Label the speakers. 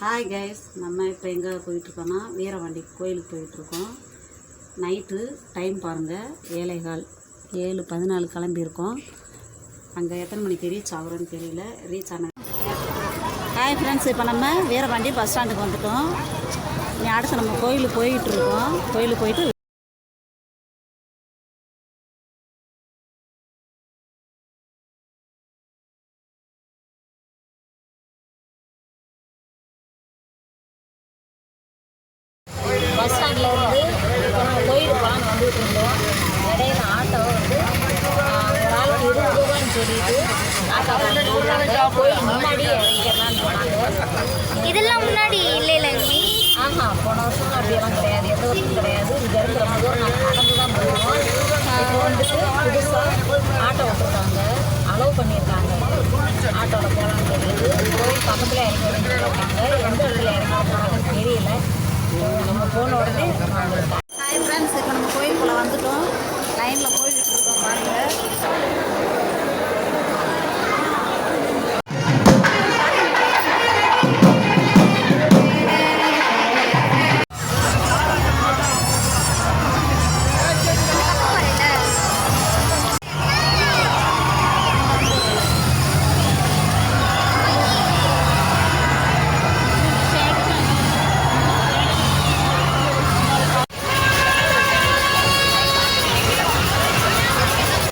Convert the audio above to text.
Speaker 1: Hi guys நம்ம இப்போ எங்கே போயிட்டுருக்கோன்னா வீரவாண்டி கோயிலுக்கு போயிட்டுருக்கோம். நைட்டு டைம் பாருங்கள் ஏழைகால் ஏழு பதினாலு கிளம்பியிருக்கோம். அங்கே எத்தனை மணிக்கு ரீச் ஆகுறோன்னு தெரியல ரீச் ஆன ஹாய் ஃப்ரெண்ட்ஸ் இப்போ நம்ம வீரவாண்டி பஸ் ஸ்டாண்டுக்கு வந்துட்டோம். இனி அடுத்து நம்ம கோயிலுக்கு போயிட்டுருக்கோம். கோயிலுக்கு போயிட்டு
Speaker 2: பஸ் ஸ்டாண்டில் இருந்து போகலான்னு வந்துட்டு இருந்தோம். இடையில ஆட்டோ வந்து ஒரு ஆளுக்கு இருபது ரூபான்னு சொல்லிட்டு ஆட்டோ கோயில் முன்னாடி இறங்கிக்கலான்னு சொன்னாங்க.
Speaker 3: இதெல்லாம் முன்னாடி இல்லைல்ல நீ
Speaker 2: ஆஹா போன வருஷம் அப்படியெல்லாம் கிடையாது. எந்த வருஷம் கிடையாது. இங்கே இருந்து ரொம்ப தூரம் நாங்கள் நடந்து தான் போவோம் இப்போ வந்துட்டு புதுசாக ஆட்டோ விட்டுருக்காங்க அலோவ் பண்ணியிருக்காங்க. ஆட்டோவில் போகலான்னு தெரியுது கோயில் பக்கத்தில் இறங்கி சொல்லியிருக்காங்க எந்த இடத்துல இறங்கி போகிறாங்கன்னு தெரியல